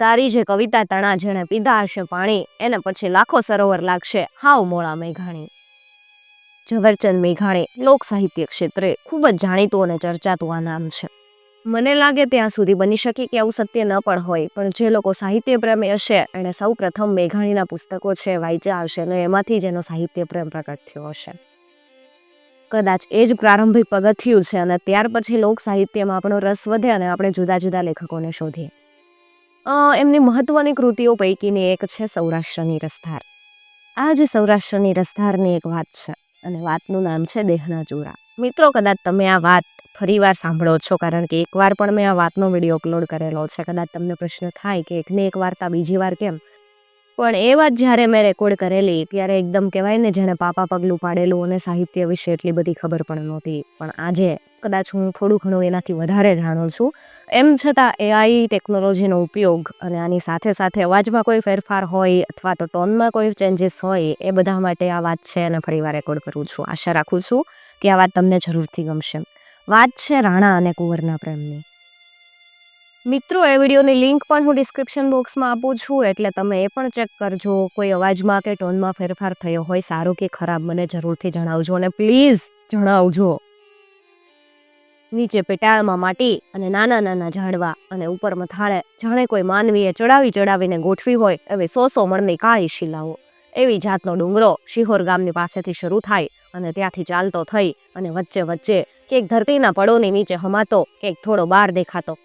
તારી જે કવિતા તણા જેણે પીધા હશે પાણી, એને પછી લાખો સરોવર લાગશે. હાવ મોળા મેઘાણી. ઝવેરચંદ મેઘાણી, લોક સાહિત્ય ક્ષેત્રે ખૂબ જ જાણીતું અને ચર્ચાતું આ નામ છે. મને લાગે ત્યાં સુધી બની શકે કે આવું સત્ય ન પણ હોય, પણ જે લોકો સાહિત્ય પ્રેમી હશે એણે સૌ પ્રથમ મેઘાણીના પુસ્તકો છે વાંચ્યા હશે અને એમાંથી જ એનો સાહિત્ય પ્રેમ પ્રગટ થયો હશે. કદાચ એ જ પ્રારંભિક પગથિયું છે અને ત્યાર પછી લોક સાહિત્યમાં આપણો રસ વધે અને આપણે જુદા જુદા લેખકોને શોધીએ. એમની મહત્વની કૃતિઓ પૈકીની એક છે સૌરાષ્ટ્રની રસધાર. આ જે સૌરાષ્ટ્રની રસધારની એક વાત છે અને વાતનું નામ છે દેહના ચોરા. મિત્રો, કદાચ તમે આ વાત ફરીવાર સાંભળો છો કારણ કે એકવાર પણ મેં આ વાતનો વીડિયો અપલોડ કરેલો છે. કદાચ તમને પ્રશ્ન થાય કે એકને એક વાર્તા બીજી વાર કેમ? પણ એ વાત જ્યારે મેં રેકોર્ડ કરેલી, ત્યારે એકદમ કહેવાય ને, જેણે પાપા પગલું પાડેલું અને સાહિત્ય વિશે એટલી બધી ખબર પણ નહોતી. પણ આજે કદાચ હું થોડું ઘણું એનાથી વધારે જાણું છું. એમ છતાં એઆઈ ટેકનોલોજીનો ઉપયોગ અને આની સાથે સાથે અવાજમાં કોઈ ફેરફાર હોય અથવા તો ટોનમાં કોઈ ચેન્જીસ હોય, એ બધા માટે આ વાત છે અને ફરીવાર રેકોર્ડ કરું છું. આશા રાખું છું કે આ વાત તમને જરૂરથી ગમશે. વાત છે રાણા અને કુંવરના પ્રેમની. મિત્રો, એ વિડીયોની લિંક પણ હું ડિસ્ક્રિપ્શન બોક્સમાં આપું છું, એટલે તમે એ પણ ચેક કરજો. કોઈ અવાજમાં કે ટોનમાં ફેરફાર થયો હોય, સારો કે ખરાબ, મને જરૂરથી જણાવજો અને પ્લીઝ જણાવજો. નીચે પેટાળમાં માટી અને નાના નાના ઝાડવા અને ઉપર મથાળે જાણે કોઈ માનવીએ ચડાવી ચડાવીને ગોઠવી હોય, એવી સો સો મણની કાળી શિલાઓ. એવી જાતનો ડુંગરો શિહોર ગામની પાસેથી શરૂ થાય અને ત્યાંથી ચાલતો થઈ અને વચ્ચે વચ્ચે ક્યાંક ધરતીના પડોની નીચે હમાતો, ક્યાંક થોડો બહાર દેખાતો.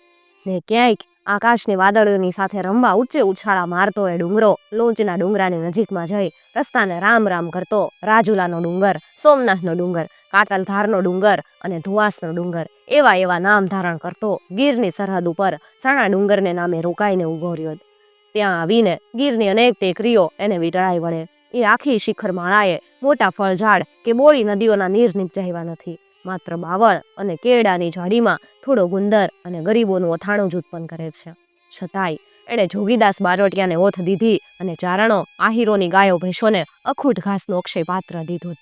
ને ક્યાંક આકાશની વાદળોની સાથે રમવા ઊંચે ઉછાળા મારતો એ ડુંગરો લોંચના ડુંગરાની નજીકમાં જઈ રસ્તાને રામ રામ કરતો રાજુલાનો ડુંગર, સોમનાથનો ડુંગર, કાતલધારનો ડુંગર અને ધુવાસનો ડુંગર એવા એવા નામ ધારણ કરતો ગીરની સરહદ ઉપર સાણા ડુંગરને નામે રોકાઈને ઊભો રહ્યો. ત્યાં આવીને ગીરની અનેક ટેકરીઓ એને વીંટળાઈ વળે. એ આખી શિખર માળાએ મોટા ફળઝાડ કે બોળી નદીઓના નીર નીપજાવ્યા નથી. માત્ર બાવળ અને કેળાની ઝાડીમાં થોડો ગુંદર અને ગરીબોનું અથાણું જ ઉત્પન્ન કરે છે. છતાંય એણે જોગીદાસ બારોટિયાને ઓથ દીધી અને ચારણો આહીરોની ગાયો ભેંસોને અખૂટ ઘાસનું અક્ષય પાત્ર દીધું.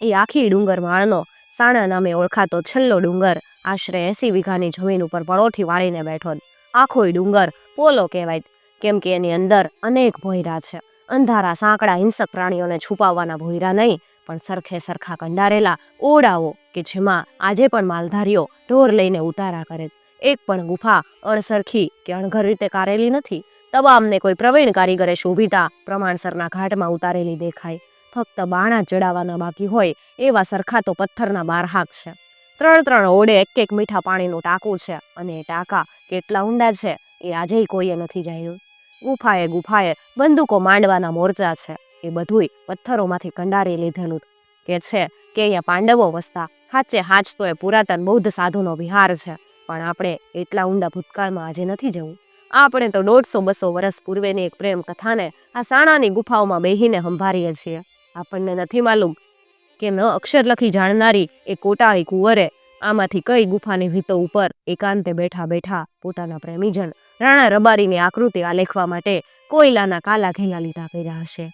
એ આખી ડુંગર માળનો સાણા નામે ઓળખાતો છેલ્લો ડુંગર આશરે એસી વીઘાની જમીન ઉપર પળોઠી વાળીને બેઠો આખોય ડુંગર પોલો કહેવાય, કેમ કે એની અંદર અનેક ભોયરા છે. અંધારા સાંકડા હિંસક પ્રાણીઓને છુપાવવાના ભોયરા નહીં પણ સરખે સરખા કંડારેલા ઓડાઓ કે જેમાં આજે પણ માલધારીઓ ઢોર લઈને ઉતારા કરે. એક પણ ગુફા અણસરખી કે અણઘર રીતે કારેલી નથી. તમામને કોઈ પ્રવીણ કારીગરે શોભિતા પ્રમાણસરના ઘાટમાં ઉતારેલી દેખાય. ફક્ત બાણા ચડાવવાના બાકી હોય એવા સરખા તો પથ્થરના બારહાક છે. ત્રણ ત્રણ ઓડે એક એક મીઠા પાણીનું ટાંકું છે અને એ ટાંકા કેટલા ઊંડા છે એ આજેય કોઈએ નથી જાણ્યું. ગુફાએ ગુફાએ બંદૂકો માંડવાના મોરચા છે. એ બધુંય પથ્થરોમાંથી કંડારી લીધેલું કે છે કે અહીંયા પાંડવો વસતા. હાચે હાચ તો એ પુરાતન બૌદ્ધ સાધુનો વિહાર છે. પણ આપણે એટલા ઊંડા ભૂતકાળમાં આજે નથી જવું. આપણે તો દોઢસો બસો વર્ષ પૂર્વેની એક પ્રેમ કથાને આ સાણાની ગુફાઓમાં બેહીને સંભાળીએ છીએ. આપણને નથી માલુમ કે ન અક્ષર લખી જાણનારી એ કોટાઈ કુંવરે આમાંથી કઈ ગુફાની ભીતો ઉપર એકાંતે બેઠા બેઠા પોતાના પ્રેમીજન રાણા રબારીની આકૃતિ આલેખવા માટે કોયલાના કાલા ઘેલા લીધા કર્યા હશે.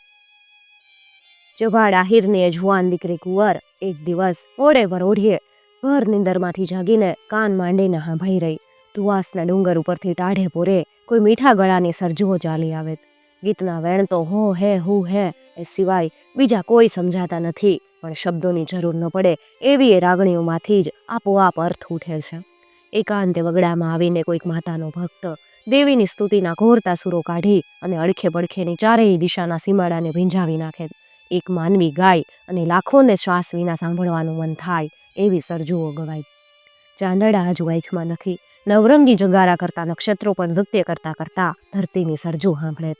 જભાડ આહિરની જુવાન દીકરી કુંવર એક દિવસ ઓળે પર ઓઢીએ, ઘર નિંદરમાંથી જાગીને કાન માંડીને હાંભાઈ રહી. ધુવાસના ડુંગર ઉપરથી ટાઢે પોરે કોઈ મીઠા ગળાની સરજુઓ ચાલી આવે ગીતના વેણ તો હો, હે, હુ, હે એ સિવાય બીજા કોઈ સમજાતા નથી, પણ શબ્દોની જરૂર ન પડે એવી એ રાગણીઓમાંથી જ આપોઆપ અર્થ ઉઠે છે. એકાંતે વગડામાં આવીને કોઈક માતાનો ભક્ત દેવીની સ્તુતિના ઘોરતા સુરો કાઢી અને અડખે પડખેની ચારેય દિશાના સીમાડાને ભીંજાવી નાખે. એક માનવી ગાય અને લાખોને શ્વાસ વિના સાંભળવાનું મન થાય એવી સરજુઓ ગવાય ચાંદડા હજુ વાઈથમાં નથી. નવરંગી જગારા કરતા નક્ષત્રો પણ નૃત્ય કરતા કરતા ધરતીની સરજુ સાંભળે.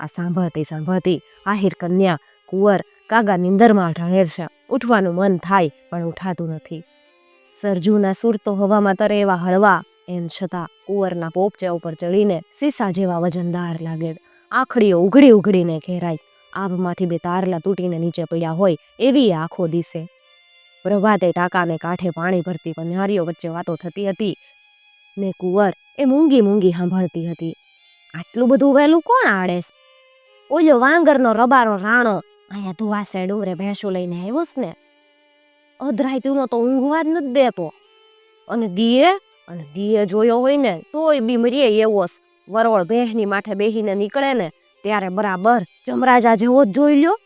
આ સાંભળતી સાંભળતી આહિર કન્યા, કુંવર, કાગા નિંદરમાં ઢળે છે. ઉઠવાનું મન થાય પણ ઉઠાતું નથી. સરજુના સુર તો હવામાં તરે એવા હળવા, એમ છતાં કુંવરના પોપચા ઉપર ચડીને સીસા જેવા વજનદાર લાગે. આખડીઓ ઉઘડી ઉઘડીને ઘેરાય. આભમાંથી બે તારલા તૂટીને નીચે પડ્યા હોય એવી આંખો દિશે પ્રભાતે ટાંકાને કાંઠે પાણી ભરતી, પન્હારીઓ વચ્ચે વાતો થતી હતી ને કુંવર એ મૂંગી મૂંગી સાંભળતી હતી. આટલું બધું વહેલું કોણ આડે ઓલો વાંગરનો રબારો રાણો અહીંયા ધુવાસે ડુંગરે ભેંસો લઈને આવ્યો ને. તું તો ઊંઘવા જ નથી દેતો. અને દીએ અને દીએ જોયો હોય ને તોય બી મરીએ એવો વરોળ ભેહની માથે બેહીને નીકળે ને ત્યારે બરાબર જમરાજા જેવો જ જોઈ લ્યો.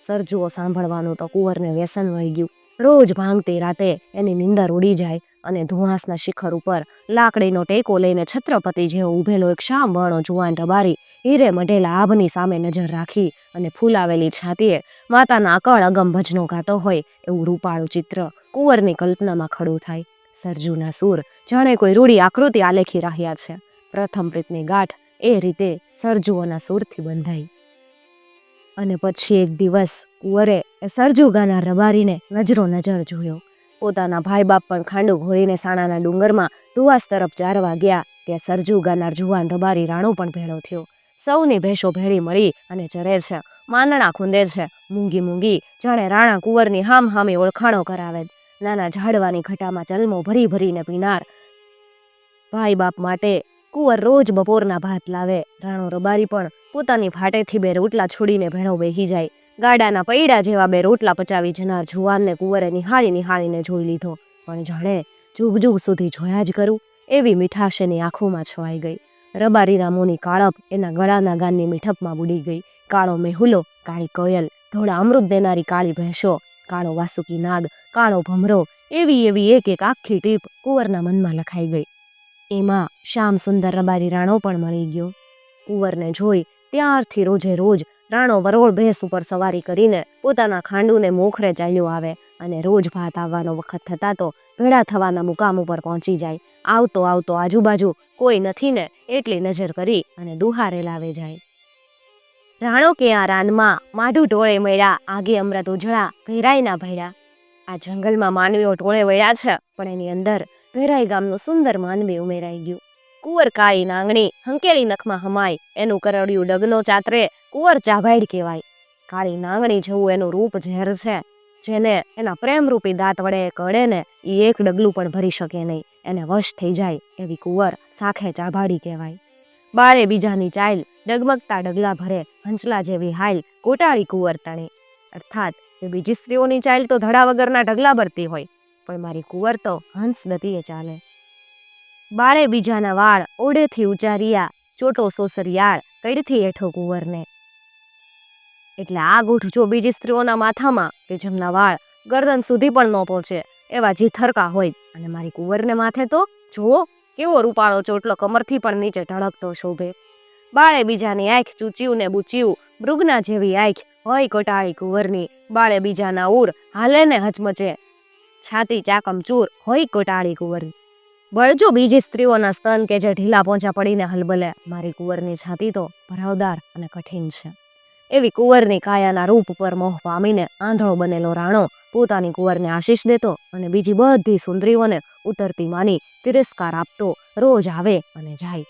સરજુઓ સાંભળવાનું તો કુંવરને વ્યસન વહી ગયું. રોજ ભાંગતી રાતે એની નિંદર ઉડી જાય અને ધુઆસના શિખર ઉપર લાકડીનો ટેકો લઈને છત્રપતિ જેવો ઊભેલો એક શામ વર્ણો જુવાન રબારી હીરે મઢેલા આભની સામે નજર રાખી અને ફૂલાવેલી છાતીએ માતાના અકળ અગમ ભજનો ગાતો હોય એવું રૂપાળું ચિત્ર કુંવરની કલ્પનામાં ખડું થાય. સરજુના સૂર જાણે કોઈ રૂડી આકૃતિ આલેખી રહ્યા છે. પ્રથમ પ્રીતની ગાંઠ એ રીતે સરજુઓના સૂરથી બંધાઈ. અને પછી એક દિવસ કુંવરે એ સરજુ ગાના રબારીને નજરો નજર જોયો. પોતાના ભાઈ બાપ પણ ખાંડું ઘોળીને સાણાના ડુંગરમાં ધુવાસ તરફ ચારવા ગયા ત્યાં સરજુ ગાનાર જુવાન રબારી રાણો પણ ભેળો થયો. સૌની ભેંસો ભેળી મળી અને ચરે છે, માંદણા ખૂંદે છે, મૂંગી મૂંગી, જાણે રાણા કુંવરની હામ હામી ઓળખાણો કરાવે. નાના ઝાડવાની ઘટામાં ચલમો ભરી ભરીને પીનાર. ભાઈ બાપ માટે કુંવર રોજ બપોરના ભાત લાવે. રાણો રબારી પણ પોતાની ફાટેથી બે રોટલા છોડીને ભેણો બેહી જાય. ગાડાના પૈડા જેવા બે રોટલા પચાવી જનાર જુવાનને કુંવરે નિહાળી નિહાળીને જોઈ લીધો. પણ જાણે જુગ જુગ સુધી જોયા જ કરું, એવી મીઠાશ એની આંખોમાં છવાઈ ગઈ. રબારી રામોની કાળપ એના ગળાના ગાનની મીઠપમાં બુડી ગઈ. કાળો મેહુલો, કાળી કોયલ, ધોળા અમૃત દેનારી કાળી ભેંસો, કાળો વાસુકી નાદ કાળો ભમરો, એવી એવી એક એક આખી ટીપ કુંવરના મનમાં લખાઈ ગઈ. એમાં શ્યામ સુંદર રબારી રાણો પણ મળી ગયો. કુંવરને જોઈ ત્યારથી રોજે રોજ રાણો વરોળ ભેંસ ઉપર સવારી કરીને પોતાના ખાંડુને મોખરે ચાલ્યો આવે અને રોજ ભાત આવવાનો વખત થતાં તો ભેળા થવાના મુકામ ઉપર પહોંચી જાય. આવતો આવતો આજુબાજુ કોઈ નથી ને એટલી નજર કરી અને દુહારે લાવે જાય. રાણો કે આ રાનમાં માઢું ટોળે મળ્યા, આગે અમૃત ઉજળા, ભેરાઈના ભર્યા. આ જંગલમાં માનવીઓ ટોળે વળ્યા છે, પણ એની અંદર ભેરાઈ ગામનું સુંદર માનવી ઉમેરાઈ ગયું. કુંવર કાળી નાંગણી, હંકેલી નખમાં હમાય, એનું કરડિયું ડગનો ચાતરે, કુંવર ચાભાઈડ કહેવાય. કાળી નાંગણી જેવું એનું રૂપ ઝેર છે, જેને એના પ્રેમરૂપી દાંત વડે કળે ને એ એક ડગલું પણ ભરી શકે નહીં. એને વશ થઈ જાય એવી કુંવર સાખે ચાભાડી કહેવાય. બારે બીજાની ચાઇલ ડગમગતા ડગલા ભરે, હંચલા જેવી હાલ ગોટાળી કુંવર તણી. અર્થાત, એ બીજી સ્ત્રીઓની ચાઇલ તો ધડા વગરના ઢગલા ભરતી હોય. પણ મારી કુંવર તો હંસ ગતિએ ચાલે. બાળે બીજાના વાળ ઓડેથી ઉચારિયા, ચોટો સોસરિયાળ કઈડથી હેઠો કુંવરને. એટલે આ ગૂઠ જો બીજી સ્ત્રીઓના માથામાં કે જેમના વાળ ગરદન સુધી પણ ન પહોંચે, એવા જીથરકા હોય. અને મારી કુંવરને માથે તો જુઓ કેવો રૂપાળો ચોટલો કમરથી પણ નીચે ઢળકતો શોભે. બાળે બીજાની આંખ ચૂચ્યું ને બૂચ્યું, મૃગના જેવી આંખ હોય કોટાળી કુંવરની. બાળે બીજાના ઉર હાલે ને હચમચે છાતી ચાકમચૂર હોય કોટાળી કુંવરની. બળજો બીજી સ્ત્રીઓના સ્તન કે જે ઢીલા પોંચા પડીને હલબલે, મારી કુંવરની છાતી તો ભરાવદાર અને કઠિન છે. એવી કુંવરની કાયાના રૂપ પર મોહ પામીને આંધળો બનેલો રાણો પોતાની કુંવરને આશીષ દેતો અને બીજી બધી સુંદરીઓને ઉતરતી માની તિરસ્કાર આપતો રોજ આવે અને જાય.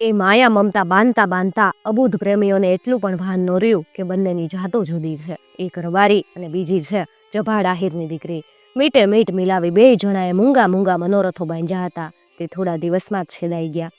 એ માયા મમતા બાંધતા બાંધતા અબુધ પ્રેમીઓને એટલું પણ ભાન ન રહ્યું કે બંનેની જાતો જુદી છે. એક રબારી અને બીજી છે જભાડ આહિરની દીકરી. મીટે મીટ મિલાવી બે જણાએ મૂંગા મૂંગા મનોરથો બાંધ્યા હતા. તે થોડા દિવસમાં જ છેદાઈ ગયા.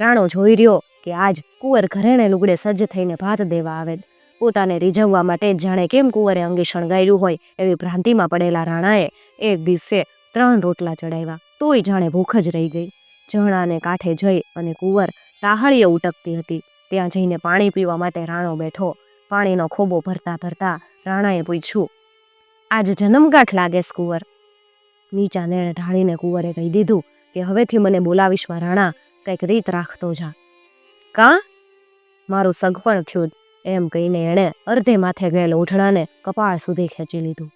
રાણો જોઈ રહ્યો કે આજ કુંવર ઘરેણે લુગડે સજ્જ થઈને ભાત દેવા આવે. પોતાને રીઝવવા માટે જાણે કેમ કુંવરે અંગે શણગાર્યું હોય એવી ભ્રાંતિમાં પડેલા રાણાએ એક દિવસે ત્રણ રોટલા ચડાવ્યા. તોય જાણે ભૂખ જ રહી ગઈ. જણાને કાંઠે જઈ અને કુંવર તાહળીએ ઉટકતી હતી. ત્યાં જઈને પાણી પીવા માટે રાણો બેઠો. પાણીનો ખોબો ભરતા ભરતા રાણાએ પૂછ્યું આજ જન્મગાંઠ લાગે કુંવર નીચાને ઢાળીને કુંવરે કહી દીધું કે હવેથી મને બોલાવીશ રાણા કંઈક રીત રાખતો જા. કાં? મારું સગપણ થયું એમ કહીને એણે અર્ધે માથે ગયેલ ઓઢણાને કપાળ સુધી ખેંચી લીધું.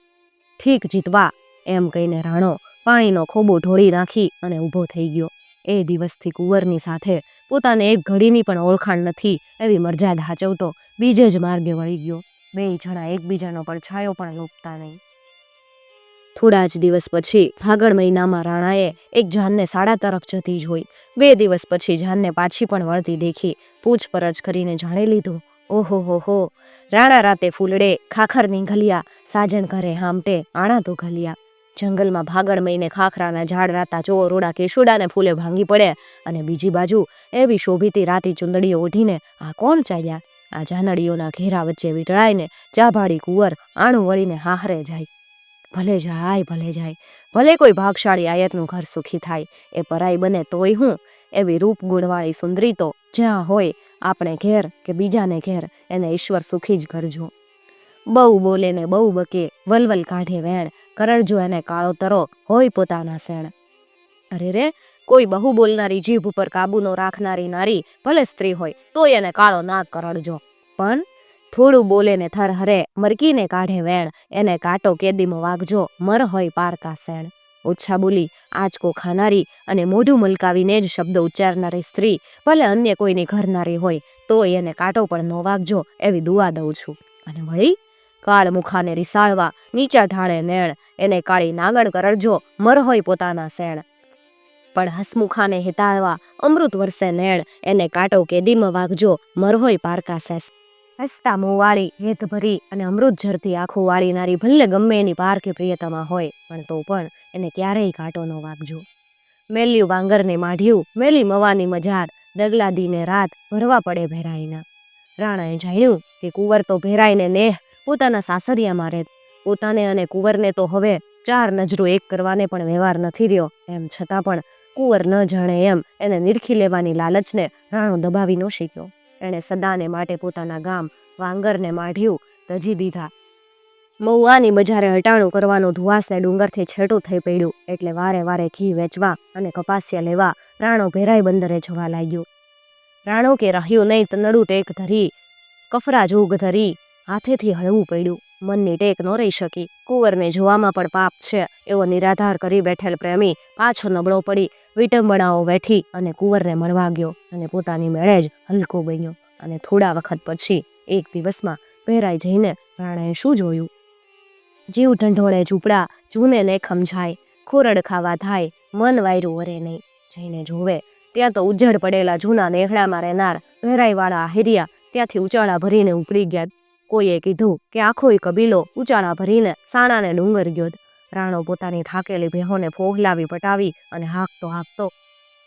ઠીક જીતવા, એમ કહીને રાણો પાણીનો ખોબો ઢોળી નાખી અને ઊભો થઈ ગયો. એ દિવસથી કુંવરની સાથે પોતાને એક ઘડીની પણ ઓળખાણ નથી, એવી મરજાદ હાચવતો બીજે જ માર્ગે વળી ગયો. બે જણા એકબીજાનો પડછાયો પણ લૂપતા નહીં. થોડા જ દિવસ પછી ફાગણ મહિનામાં રાણાએ એક જાનને શાળા તરફ જતી જોઈ બે દિવસ પછી જાનને પાછી પણ વળતી દેખી પૂછપરછ કરીને જાણી લીધું, ઓહો, હો હો, રાણા રાતે ફૂલડે ખાખરની ઘલિયા સાજન ઘરે હામટે આણા તો ઘલિયા જંગલમાં ભાગળ મહિને ખાખરાના ઝાડ રાતા ચો રોડા કેશુડાને ફૂલે ભાંગી પડે અને બીજી બાજુ એવી શોભીતી રાતી ચુંદડીઓ ઓઢીને આ કોણ ચાલ્યા? આ જાનડીઓના ઘેરા વચ્ચે વીંટળાઈને ચાભાડી કુંવર આણું વળીને હાહરે જાય. ભલે જાય ભલે જાય. ભલે કોઈ ભાગશાળી આયતનું ઘર સુખી થાય. એ પરાઈ બને તોય હું એવી રૂપ ગુણવાળી સુંદરી તો જ્યાં હોય આપણે ઘેર કે બીજાને ઘેર એને ઈશ્વર સુખી જ કરજો. બહુ બોલે ને બહુ બકે, વલવલ કાઢે વેણ, કરડજો એને કાળો તરો, હોય પોતાના શેણ. અરે રે કોઈ બહુ બોલનારી જીભ ઉપર કાબુ ન રાખનારી નારી ભલે સ્ત્રી હોય તો એને કાળો ના કરડજો. પણ થોડું બોલે ને થર હરે, મરકીને કાઢે વેણ, એને કાંટો કેદીમાં વાગજો, મર હોય પારકા સેણ. ઓછા બોલી, આંચકો ખાનારી અને મોઢું મલકાવીને જ શબ્દ ઉચ્ચારનારી સ્ત્રી, ભલે અન્ય કોઈની ઘરનારી હોય, તોય એને કાંટો પણ ન વાગજો એવી દુઆ દઉં છું. અને વળી, કાળ મુખાને રિસાળવા, નીચા ઢાળે નેણ, એને કાળી નાગણ કરડજો, મર હોય પોતાના શેણ પણ હસમુખાને હિતાળવા અમૃત વર્ષે નેણ, એને કાંટો કેદીમાં વાગજો, મરહોય પારકા સેસ. હસતા મોવાળી, હેત ભરી અને અમૃત ઝરતી આંખો વાળી નારી ભલે ગમે એની પાર કે પ્રિયતમાં હોય, પણ તો પણ એને ક્યારેય કાંટો ન વાગજો. મેલ્યું વાંગરને માઢ્યું, મેલી મવાની મજાર, ડગલા દીને રાત ભરવા પડે ભેરાઈના. રાણાએ જાણ્યું કે કુંવર તો ભેરાઈને નેહ પોતાના સાસરિયામાં રહે પોતાને અને કુંવરને તો હવે ચાર નજરો એક કરવાને પણ વ્યવહાર નથી રહ્યો, એમ છતાં પણ કુંવર ન જાણે એમ એને નિરખી લેવાની લાલચને રાણો દબાવી ન શીખ્યો એણે સદાને માટે પોતાના ગામ વાંગરને માઢ્યું તજી દીધા. મહુવાની બજારે હટાણું કરવાનું ધુવાસને ડુંગરથી છેટું થઈ પડ્યું એટલે વારે વારે ઘી વેચવા અને કપાસિયા લેવા રાણો ભેરાઈ બંદરે જવા લાગ્યો. રાણો કે રહ્યું નહીં તનડું ટેક ધરી કફરા જોગ ધરી, હાથેથી હળવું પડ્યું. મનની ટેક ન રહી શકી. કુંવરને જોવામાં પણ પાપ છે. એવો નિરાધાર કરી બેઠેલ પ્રેમી પાછો નબળો પડી વિટંબણાઓ વેઠી અને કુંવરને મળવા ગયો અને પોતાની મેળે જ હલકો બન્યો અને થોડા વખત પછી એક દિવસમાં ભેરાઈ જઈને રાણાએ શું જોયું? જીવ ઢંઢોળે ઝૂંપડા, જૂને ને ખમજાય ખોરડ ખાવા થાય, મન વાયરું વરે નહીં. જઈને જોવે, ત્યાં તો ઉજ્જડ પડેલા જૂના નેહડામાં રહેનાર ભેરાઈવાળા આહિરિયા ત્યાંથી ઉચાળા ભરીને ઉપડી ગયા કોઈએ કીધું કે આખોય કબીલો ઉચાળા ભરીને સાણાને ડુંગર ગયો રાણો પોતાની થાકેલી ભેહોને ફોગલાવી પટાવી અને હાંકતો હાંકતો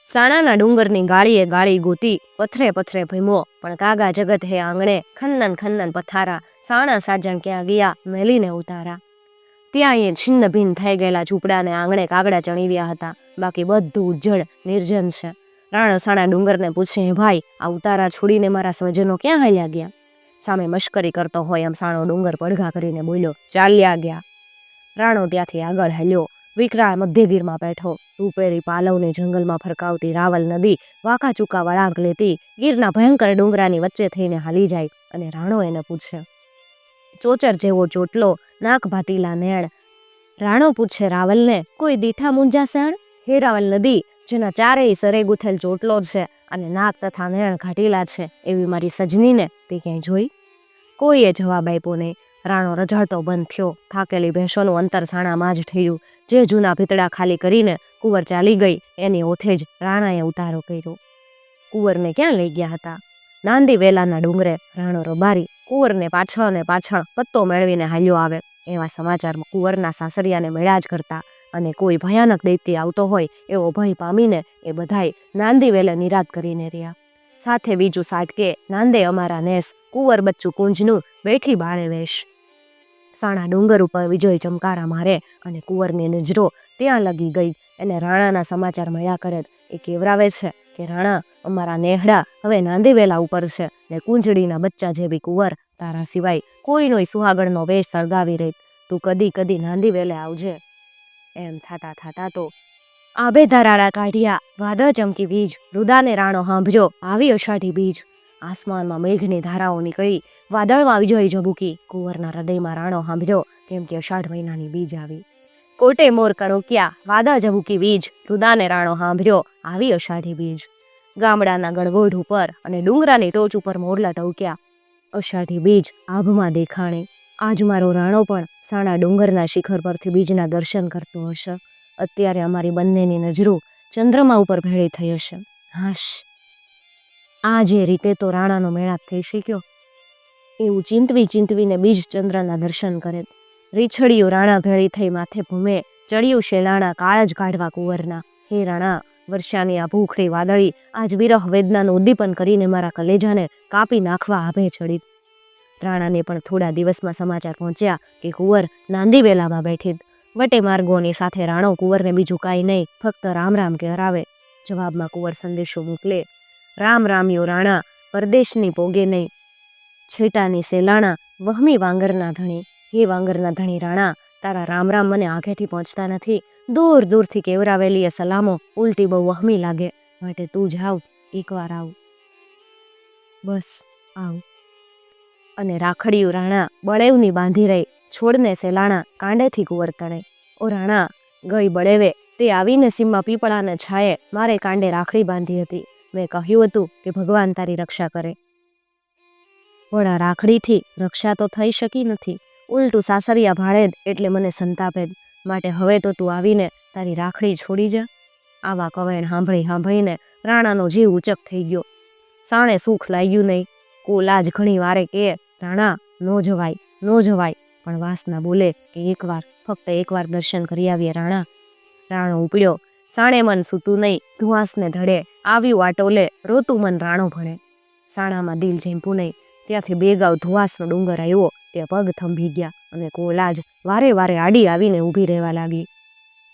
સાણાના ડુંગરની ગાળીએ ગાળી ગોતી પથરે પથરે ભીમો, પણ કાગા જગત હે આંગણે ખંદન ખંદન પથારા, સાણા સાજણ ક્યાં ગયા, મેલીને ઉતારા. ત્યાં એ છિન્ન ભિન્ન થઈ ગયેલા ઝૂંપડાને આંગણે કાગડા ચણીવ્યા હતા. બાકી બધું ઉજ્જળ, નિર્જન છે. રાણા સાણા ડુંગરને પૂછે, ભાઈ, આ ઉતારા છોડીને મારા સ્વજનો ક્યાં હાલ્યા ગયા? સામે મશ્કરી કરતો હોય એમ સાણો ડુંગર પડઘા કરીને બોલ્યો, ચાલ્યા ગયા. રાણો ત્યાંથી આગળ હાલ્યો. વિકરાળ મધ્યગીરમાં બેઠો. રૂપેરી પાલવને જંગલમાં ફરકાવતી રાવલ નદી વાંકા ચૂકા વળાંક લેતી ગીરના ભયંકર ડુંગરાની વચ્ચે થઈને હાલી જાય અને રાણો એને પૂછે, ચોચર જેવો ચોટલો, નાક ભાતીલા નેણ. રાણો પૂછે રાવલને, કોઈ દીઠા મુંજા શેણ? હે રાવલ નદી જેના ચારેય સરે ગુથેલ ચોટલો છે અને નાક તથા નેણ ઘાટીલા છે એવી મારી સજનીને તે ક્યાંય જોઈ? કોઈએ જવાબ આપ્યો નહીં. રાણો રઝળતો બંધ થયો. થાકેલી ભેંસોનું અંતર સાણામાં જ થયું જે જૂના ભીતડા ખાલી કરીને કુંવર ચાલી ગઈ, એની ઓથે જ રાણાએ ઉતારો કર્યો. કુંવરને ક્યાં લઈ ગયા હતા? નાંદી વેલાના ડુંગરે રાણો રબારી, કુંવરને પાછળ ને પાછળ પત્તો મેળવીને હાલ્યો આવે એવા સમાચારમાં કુંવરના સાસરિયાને મેળા જ કરતા અને કોઈ ભયાનક દૈત્ય આવતો હોય એવો ભય પામીને એ બધાય નાંદી વેલે નિરાત કરીને રહ્યા. સાથે બીજું સાટકે નાંદે અમારા નેસ, કુંવર બચ્ચું કુંજનું બેઠી બાળે વેશ. સાણા ડુંગર ઉપર વિજય ચમકારા મારે અને કુંવરની નજરો ત્યાં લગી ગઈ. એને રાણાના સમાચાર મળ્યા કરે એ કેવરાવે છે કે, રાણા, અમારા નેહડા હવે નાંદીવેલા ઉપર છે ને કુંજડીના બચ્ચા જેવી કુંવર, તારા સિવાય કોઈનોય સુહાગણનો વેશ સળગાવી રહી. તું કદી કદી નાંદીવેલે આવજે. એમ થાતા થાતા તો આભે ધરાડા કાઢ્યા વાદળ ચમકી બીજ, રુદાને રાણો સાંભળ્યો આવી અષાઢી બીજ. આસમાનમાં મેઘની ધારાઓ નીકળી, વાદળમાં વિજળી ઝબૂકી, કુંવરના હૃદયમાં રાણો સાંભળ્યો કેમ કે અષાઢ મહિનાની બીજ આવી. કોટે મોર કરોક્યા વાદળ ઝબૂકી બીજ, રુદાને રાણો સાંભળ્યો આવી અષાઢી બીજ. ગામડાના ગણગોઢ ઉપર અને ડુંગરાની ટોચ ઉપર મોરલા ટવક્યા અષાઢી બીજ આભમાં દેખાણે. આજ મારો રાણો પણ સાણા ડુંગરના શિખર પરથી બીજના દર્શન કરતો હશે. અત્યારે અમારી બંનેની નજરો ચંદ્રમા ઉપર ભેળી થઈ હશે. હાશ. આ જે રીતે તો રાણાનો મેળાપ થઈ શક્યો. એવું ચિંતવી ચિંતવીને બીજ ચંદ્રના દર્શન કરે. રીછડીયું રાણા ભેળી થઈ માથે ભૂમે, ચડ્યું શેલાણા કાળ જ કાઢવા કુંવરના. હે રાણા, વર્ષાની આ ભૂખરી વાદળી આજ વિરહ વેદનાનું ઉદ્દીપન કરીને મારા કલેજાને કાપી નાખવા આભે ચડી રાણાને પણ થોડા દિવસમાં સમાચાર પહોંચ્યા કે કુંવર નાંદીવેલામાં બેઠી વટે માર્ગોની સાથે રાણો કુંવરને બીજું કાંઈ નહીં, ફક્ત રામ રામ કહેરાવે. જવાબમાં કુંવર સંદેશો મોકલે, રામ રામ્યો રાણા, પરદેશની પોગે નહીં. છેટાની સેલાણા, વહમી વાંગરના ધણી. હે વાંગરના ધણી રાણા, તારા રામ રામ મને આગેથી પહોંચતા નથી. દૂર દૂરથી કેવરાવેલી એ સલામો ઉલટી બહુ વહમી લાગે. માટે તું જાવ, એકવાર આવ. બસ, આવ. અને રાખડીયું રાણા બળેવની બાંધી રહી. છોડને સેલાણા કાંડેથી કુંવર તણે ઓ રાણા, ગઈ બળેવે તે આવીને સીમમાં પીપળાને છાયે મારે કાંડે રાખડી બાંધી હતી. મેં કહ્યું હતું કે ભગવાન તારી રક્ષા કરે. વડા રાખડીથી રક્ષા તો થઈ શકી નથી. ઉલટું સાસરિયા ભાળે જ એટલે મને સંતાપે જ માટે હવે તો તું આવીને તારી રાખડી છોડી જા. આવા કવેણ સાંભળી સાંભળીને રાણાનો જીવ ઉચક થઈ ગયો. સાણે સુખ લાગ્યું નહીં. કોલાજ ઘણી વારે કે રાણા નો જવાય નો જવાય. પણ વાસના બોલે કે એકવાર, ફક્ત એકવાર દર્શન કરી આવીએ રાણા. રાણો ઉપડ્યો. સાણે મન સૂતું નહીં ધુઆસને ધડે. આવ્યું આટોલે રોતું મન રાણો ભણે. સાણામાં દિલ ઝીંપું નહીં. ત્યાંથી બેગાવ ધુવાસનો ડુંગર આવ્યો. તે પગ થંભી ગયા અને કોલાજ વારે વારે આડી આવીને ઊભી રહેવા લાગી.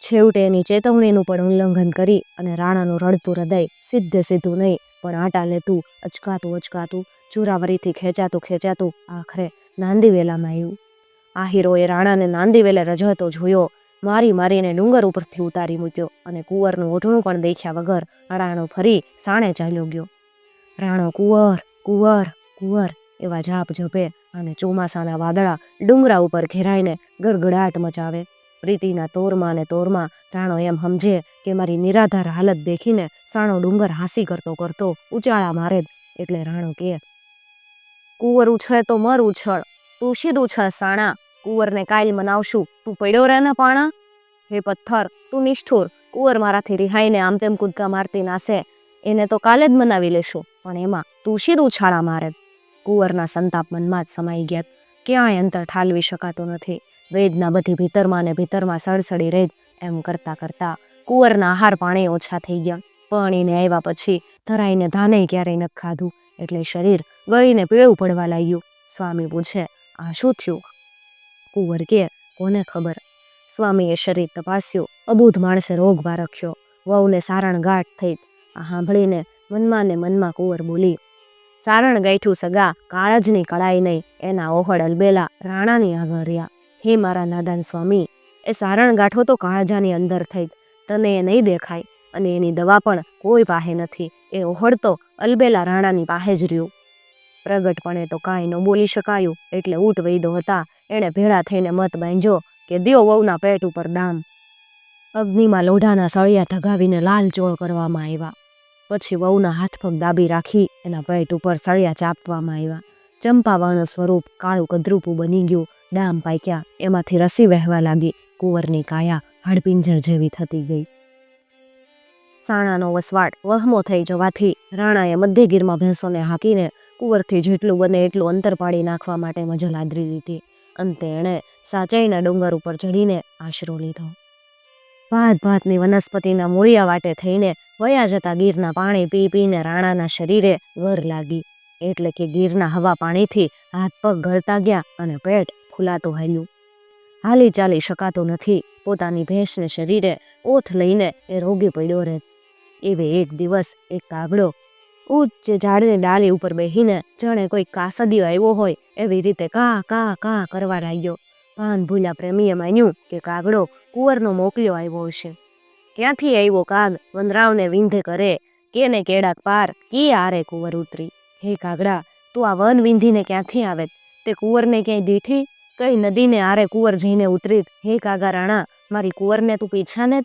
છેવટે એની ચેતવણીનું પણ ઉલ્લંઘન કરી અને રાણાનું રડતું હૃદય સીધે સીધું નહીં, પણ આટા લેતું, અચકાતું અચકાતું ચોરાવરીથી ખેંચાતું ખેંચાતું આખરે નાંદીવેલામાં આવ્યું આહિરોએ રાણાને નાંદીવેલે રજતો જોયો. મારી મારીને ડુંગર ઉપરથી ઉતારી મૂક્યો અને કુંવરનું ઓઢણું પણ દેખ્યા વગર રાણો ફરી સાણે ચાલ્યો ગયો. રાણો કુંવર કુંવર કુંવર, એવા જાપ જપે અને ચોમાસાના વાદળા ડુંગરા ઉપર ઘેરાઈને ગડગડાટ મચાવે. પ્રીતિના તોરમાં ને તોરમાં રાણો એમ સમજે કે મારી નિરાધાર હાલત દેખીને સાણો ડુંગર હાંસી કરતો કરતો ઉચાળા મારે એટલે રાણો કે કુંવર ઉછળે તો મર ઉછળ તું શીદ ઉછળ સાણા, કુંવરને કાયલ મનાવશું, તું પડ્યો રહે ને પાણા? હે પથ્થર, તું નિષ્ઠુર, કુંવર મારાથી રિહાઈને આમ તેમ કૂદકા મારતી નાસે, એને તો કાલે જ મનાવી લેશું, પણ એમાં તું શીદ ઉછાળા મારે. કુંવરના સંતાપ મનમાં જ સમાઈ ગયા, ક્યાંય અંતર ઠાલવી શકાતું નથી, વેદના બધી ભીતરમાં ને ભીતરમાં સડસડી રેજ, એમ કરતા કરતા કુંવરના આહાર પાણી ઓછા થઈ ગયા, પાણીને આવ્યા પછી ધરાઈને ધાને ક્યારેય નથી ખાધું એટલે શરીર ગળીને પીળું પડવા લાગ્યું. સ્વામી પૂછે, આ શું થયું? કુંવર કે, કોને ખબર? સ્વામીએ શરીર તપાસ્યું. અબૂધ માણસે રોગ રખ્યો વહુને સારણ ગાંઠ થઈ આ સાંભળીને મનમાં ને મનમાં કુંવર બોલી, સારણ ગાંઠ્યું સગા કાળજની કળાઈ નહીં એના ઓહળ અલબેલા રાણાની આગળ રહ્યા. હે મારા નાદાન સ્વામી, એ સારણ ગાંઠો તો કાળજાની અંદર થઈ. તને એ નહીં દેખાય. અને એની દવા પણ કોઈ પાસે નથી. એ ઓહળતો અલબેલા રાણાની પાસે જ રહ્યું. પ્રગટપણે તો કાંઈ ન બોલી શકાયું, એટલે ઊંટ વૈદો હતા. એણે ભેળા થઈને મત બાંધ્યો કે દ્યો વહુના પેટ ઉપર દામ. અગ્નિમાં લોઢાના સળિયા ધગાવીને લાલ ચોળ કરવામાં આવ્યા. પછી વહુના હાથ પગ દાબી રાખી એના પેટ ઉપર સળિયા ચાપવામાં આવ્યા. ચંપાવર્ણ સ્વરૂપ કાળું કદરૂપું બની ગયું. ડામ પાક્યા. એમાંથી રસી વહેવા લાગી. કુંવરની કાયા હાડપિંજર જેવી થતી ગઈ. સાણાનો વસવાટ વહમો થઈ જવાથી રાણાએ મધ્યગીરમાં ભેંસોને હાંકીને કુંવરથી જેટલું બને એટલું અંતર પાડી નાખવા માટે મજા લાદરી લીધી. અંતે એણે સાચાઈના ડુંગર ઉપર ચડીને આશરો લીધો. ભાત ભાતની વનસ્પતિના મૂળિયા વાટે થઈને વયા જતા ગીરના પાણી પી પીને રાણાના શરીરે વર લાગી. એટલે કે ગીરના હવા પાણીથી હાથ પગ ગળતા ગયા અને પેટ ફૂલાતું હાલ્યું. હાલી ચાલી શકાતું નથી. પોતાની ભેંસને શરીરે ઓથ લઈને એ રોગી પડ્યો રહે એવે એક દિવસ એક કાગડો ઉચ્ચ ઝાડની ડાળી ઉપર બેહીને જાણે કોઈ કાસદીઓ આવ્યો હોય એવી રીતે કા કા કા કરવા લાગ્યો. ભાન ભૂલ્યા પ્રેમીએ માન્યું કે કાગડો કુંવરનો મોકલ્યો આવ્યો હશે. ક્યાંથી આવ્યો કાગ? વનરાવને વિંધે કરે કેને કેડાક પાર કે આરે કુંવર ઉતરી? હે કાગડા, તું આ વન વિંધીને ક્યાંથી આવે? તે કુંવરને ક્યાંય દીઠી? કઈ નદીને આરે કુંવર જઈને ઉતરી? હે કાગા રાણા, મારી કુંવરને તું પીછાને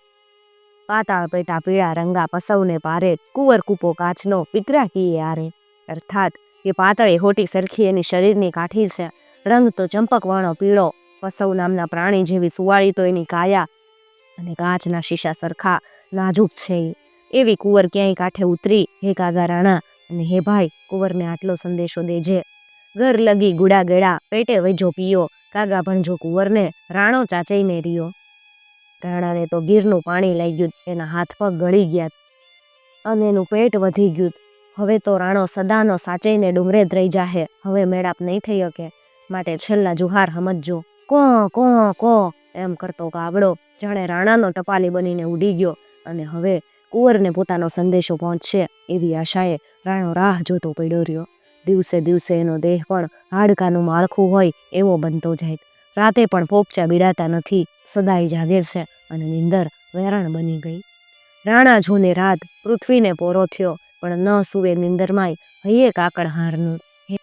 પાતાળ પેટા પીળા રંગા પસવને પારે કુંવર કૂપો કાચનો પીતરા કીએ આરે. અર્થાત એ પાતળે હોટી સરખી એની શરીરની કાઠી છે. રંગ તો ચંપકવાણો પીળો, પસવ નામના પ્રાણી જેવી સુવાળી તો એની કાયા અને કાચના શીશા સરખા નાજુક છે એવી કુંવર ક્યાંય કાંઠે ઉતરી, હે કાગા રાણા, અને હે ભાઈ, કુંવરને આટલો સંદેશો દેજે. ઘર લગી ગુડા ગેડા પેટે વૈજો પીયો, કાગા ભણજો કુંવરને, રાણો ચાચઈને રહ્યો રાણાને તો ગીરનું પાણી લઈ ગયું એના હાથ પગ ગળી ગયા અને એનું પેટ વધી ગયું હવે તો રાણો સદાનો સાચઈને ડુંગરે જ રહી જાહે, હવે મેળાપ નહીં થઈ શકે, માટે છેલ્લા જુહાર સમજો કો કો કો? એમ કરતો કાગડો જાણે રાણાનો ટપાલી બનીને ઉડી ગયો અને હવે કુંવરને પોતાનો સંદેશો પહોંચશે એવી આશાએ રાણો રાહ જોતો પડ્યો રહ્યો. દિવસે દિવસે એનો દેહ પણ હાડકાનું માળખું હોય એવો બનતો જાય રાતે પણ પોપચા બીડાતા નથી સદાય જાગે છે અને નિંદર વેરાણ બની ગઈ. રાણા જોને રાત પૃથ્વીને પોરો થયો, પણ ન સુવે નિંદરમાંય હૈયે કાકડહારનું હે-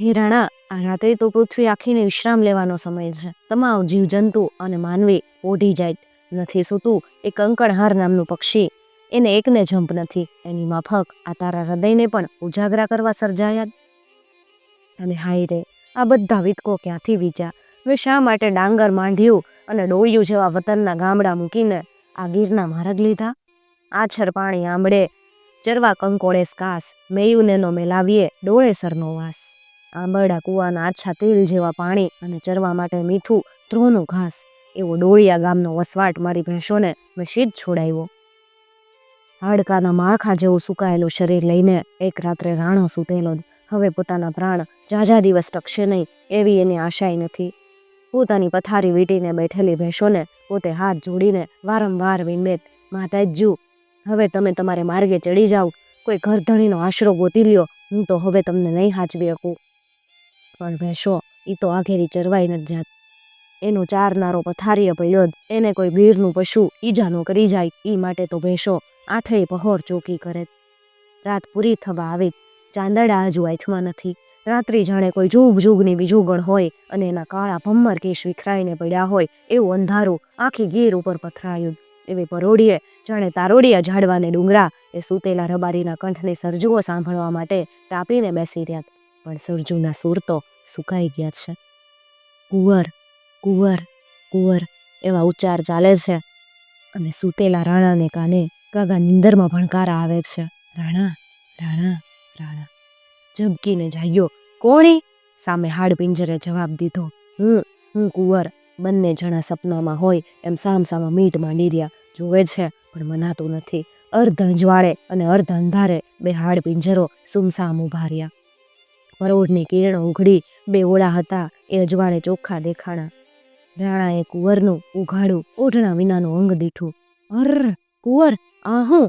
હે રાણા, આ રાત્રે તો પૃથ્વી આખીને વિશ્રામ લેવાનો સમય છે. તમામ જીવજંતુ અને માનવી ઓઢી જાય. નથી સૂતું એ કંકણહાર નામનું પક્ષી. એને એકને જંપ નથી, એની માફક આ તારા હૃદયને પણ ઉજાગરા કરવા સર્જાયા. અને હાય રે, આ બધા વિતકો ક્યાંથી વીજ્યા? મેં શા માટે ડાંગર માંડ્યું અને ડોળિયું જેવા વતનના ગામડા મૂકીને આ ગીરના માર્ગ લીધા? આછર પાણી આંબળે, ચરવા કંકોળે સ્કાસ મેયુનેનો મેલાવીએ ડોળેસરનો વાસ. આંબરડા કૂવાના આછા તેલ જેવા પાણી અને ચરવા માટે મીઠું ધ્રોનું ઘાસ, એવો ડોળિયા ગામનો વસવાટ મારી ભેંસોને મેં શીત છોડાવ્યો હાડકાના માળખા જેવું સુકાયેલું શરીર લઈને એક રાત્રે રાણો સૂતેલો. હવે પોતાના પ્રાણ ઝાઝા દિવસ ટકશે નહીં એવી એની આશાય નથી. પોતાની પથારી વીટીને બેઠેલી ભેંસોને પોતે હાથ જોડીને વારંવાર વિનબેત માતાજ્જુ હવે તમે તમારે માર્ગે ચડી જાઓ. કોઈ ઘરધણીનો આશરો ગોતી લ્યો, હું તો હવે તમને નહીં હાચવી શકું. પણ ભેંસો એ તો આઘેરી ચરવાઈ નથી જાત. એનો ચારનારો પથારીએ પડ્યો એને કોઈ ભીરનું પશુ ઈજા ન કરી જાય. એ માટે તો ભેંસો આઠેય પહોર ચોકી કરે. રાત પૂરી થવા આવી. ચાંદડા હજુ આથમાં નથી. રાત્રિ જાણે કોઈ જુગ જુગની બીજુગણ હોય અને એના કાળા ભમ્મર કેશ વિખરાઈને પડ્યા હોય એવું અંધારું આખી ગીર ઉપર પથરાયું. એવી પરોડીએ જાણે તારોડિયા ઝાડવાને ડુંગરા એ સૂતેલા રબારીના કંઠની સરજુઓ સાંભળવા માટે તાપીને બેસી રહ્યા. પણ સરજુના સૂર તો સુકાઈ ગયા છે. કુંવર કુંવર કુંવર એવા ઉચ્ચાર ચાલે છે અને સૂતેલા રાણાને કાને કાગા નિંદરમાં ભણકારા આવે છે. રાણા રાણા રાણા. ઝબકીને જાગ્યો. કોણી? સામે હાડ પિંજરે જવાબ દીધો. હું હું કુંવર. બંને જણા સપનામાં હોય એમ સામ સામા મીટ માંડી રહ્યા જોવે છે, પણ મનાતું નથી. અર્ધ અજવાળે અને અર્ધ અંધારે બે હાડ પિંજરો સુમસામ ઊભા રહ્યા. પરોઢની કિરણો ઉઘડી, બે ઓળા હતા, એ અજવાળે ચોખ્ખા દેખાણા. રાણાએ કુંવરનું ઉઘાડું ઓઢણા વિનાનું અંગ દીઠું. અર કુંવર, આ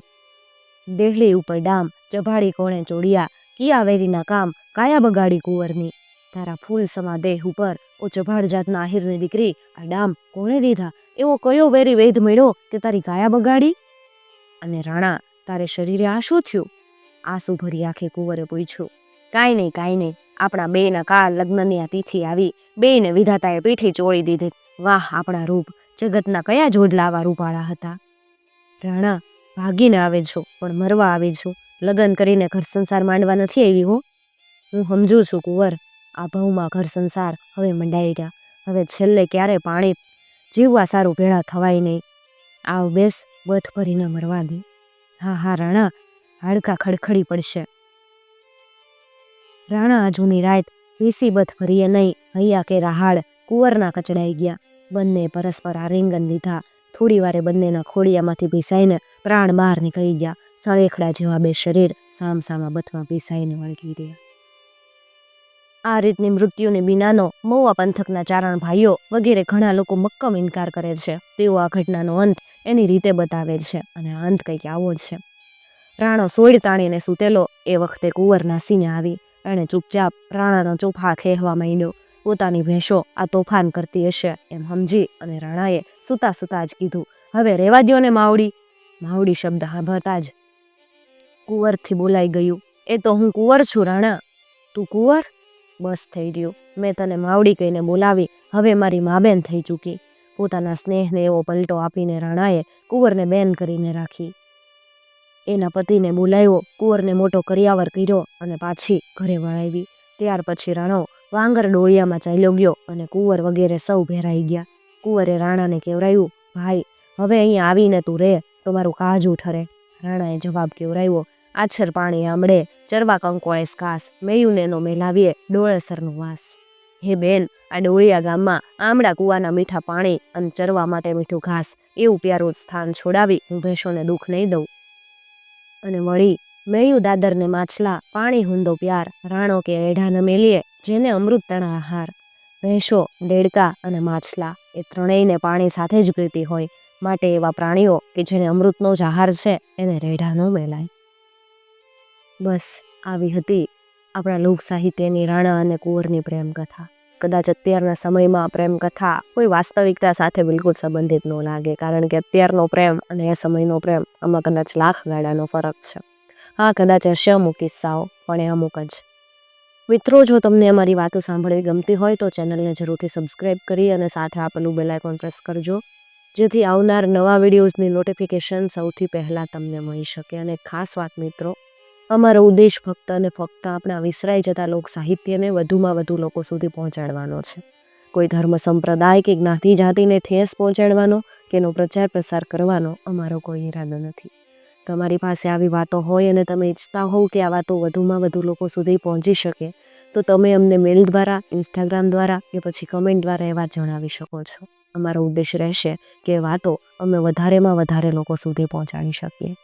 દેહડી ઉપર ડામ ચભાડી કોણે ચોડિયા કિયા વેરીના કામ કાયા બગાડી કુંવરની. તારા ફૂલ સમા દેહ ઉપર ઓ ચભાડ જાતના આહિરની દીકરી આ ડામ કોણે દીધા? એવો કયો વેરી વેધ મળ્યો કે તારી કાયા બગાડી? અને રાણા, તારે શરીરે આ શું થયું? આંસુ ભરી આંખે કુંવરે પૂછ્યું. કાંઈ નહીં કાંઈ નહીં. આપણા બેના કાળ લગ્નની આ તિથિ આવી. બેને વિધાતાએ પીઠી ચોળી દીધી. વાહ, આપણા રૂપ. જગતના કયા જોડલાવા રૂપાળા હતા? રાણા, ભાગીને આવે છો, પણ મરવા આવે છો. લગ્ન કરીને ઘર સંસાર માંડવા નથી આવી, હો. હું સમજુ છું, કુંવર. આ ભાવમાં ઘર સંસાર હવે મંડાઈ રહ્યા. હવે છેલ્લે ક્યારે પાણી જીવવા સારું ભેળા થવાય નહીં. આવ બેસ બથ ભરીને મરવા દે. હા હા, રાણા, હાડકા ખડખડી પડશે. રાણા આજુની રાત વીસી બથ ભરીએ નહીં. હૈયા કે રાહાડ કુંવરના કચડાઈ ગયા. બંને પરસ્પર આલિંગન લીધા થોડી વારે બંનેના ખોડિયામાંથી ભીસાઈને પ્રાણ બહાર નીકળી ગયા. સળેખડા જેવા બે શરીર સામસામા બથમાં પીસાઈને વળગી રહ્યા. આ રીતની મૃત્યુની બિનાનો મહુવા પંથકના ચારણ ભાઈઓ વગેરે ઘણા લોકો મક્કમ ઇનકાર કરે છે. તેઓ આ ઘટનાનો અંત એની રીતે બતાવે છે અને અંત કંઈક આવો છે. રાણો સોયડ તાણીને સૂતેલો એ વખતે કુંવર નાસીને આવી. એણે ચૂપચાપ રાણાનો ચોફા ખેહવા માંડ્યો. પોતાની ભેંસો આ તોફાન કરતી હશે એમ સમજી અને રાણાએ સૂતા સૂતા જ કીધું. હવે રેવા દો ને માવડી. માવડી શબ્દ સાંભળતા જ કુંવરથી બોલાઈ ગયું. એ તો હું કુંવર છું, રાણા. તું કુંવર? બસ થઈ રહ્યું મેં તને માવડી કહીને બોલાવી. હવે મારી મા બેન થઈ ચૂકી. પોતાના સ્નેહને એવો પલટો આપીને રાણાએ કુંવરને બેન કરીને રાખી. એના પતિને બોલાવ્યો. કુંવરને મોટો કરિયાવર કર્યો અને પાછી ઘરે વળાવી. ત્યાર પછી રાણો વાંગર ડોળિયામાં ચાલ્યો ગયો અને કુંવર વગેરે સૌ ભેરાઈ ગયા. કુંવરે રાણાને કહેવરાયું, ભાઈ, હવે અહીંયા આવીને તું રે. તો મારું કાજુ ઠરે રાણાએ જવાબ કેવરાવ્યો આછર પાણી આંબળે ચરવા કંકોળે સ્કાસ મેયુનેનો મેલાવીએ ડોળેસરનો વાસ. હે બેન, આ ડોળિયા ગામમાં આમળા કૂવાના મીઠા પાણી અને ચરવા માટે મીઠું ઘાસ, એવું પ્યારું સ્થાન છોડાવી હું ભેંસોને દુઃખ નહીં દઉં. અને વળી, મેયુ દાદરને માછલા, પાણી હુંદો પ્યાર, રાણો કે એઢા ન મેલીએ, જેને અમૃત તણા આહાર. ભેંસો, દેડકા અને માછલા, એ ત્રણેયને પાણી સાથે જ પ્રીતિ હોય માટે એવા પ્રાણીઓ કે જેને અમૃતનો જ આહાર છે, એને રેઢા ન મેલાય. બસ, આવી હતી આપણા લોક સાહિત્યની રાણા અને કુંવરની પ્રેમ કથા કદાચ અત્યારના સમયમાં પ્રેમ કથા કોઈ વાસ્તવિકતા સાથે બિલકુલ સંબંધિત ન લાગે, કારણ કે અત્યારનો પ્રેમ અને એ સમયનો પ્રેમ આમાં કદાચ લાખ ગાળાનો ફરક છે. હા, કદાચ હશે અમુક કિસ્સાઓ, પણ એ અમુક જ. મિત્રો, જો તમને અમારી વાતો સાંભળવી ગમતી હોય તો ચેનલને જરૂરથી સબસ્ક્રાઈબ કરી અને સાથે આપેલું બેલ આઇકોન પ્રેસ કરજો. જેથી આવનાર નવા વિડીયોઝની નોટિફિકેશન સૌથી પહેલાં તમને મળી શકે. અને ખાસ વાત મિત્રો, અમારો ઉદ્દેશ ફક્ત અને ફક્ત આપણા વિસરાઈ જતા લોક સાહિત્યને વધુમાં વધુ લોકો સુધી પહોંચાડવાનો છે. કોઈ ધર્મ, સંપ્રદાય કે જ્ઞાતિ જાતિને ઠેસ પહોંચાડવાનો કે એનો પ્રચાર પ્રસાર કરવાનો અમારો કોઈ ઈરાદો નથી. તમારી પાસે આવી વાતો હોય અને તમે ઈચ્છતા હોવ કે આ વાતો વધુમાં વધુ લોકો સુધી પહોંચી શકે, તો તમે અમને મેલ દ્વારા ઇન્સ્ટાગ્રામ દ્વારા કે પછી કમેન્ટ દ્વારા એ વાત જણાવી શકો છો. અમારો ઉદ્દેશ રહેશે કે વાતો અમે વધારેમાં વધારે લોકો સુધી પહોંચાડી શકીએ.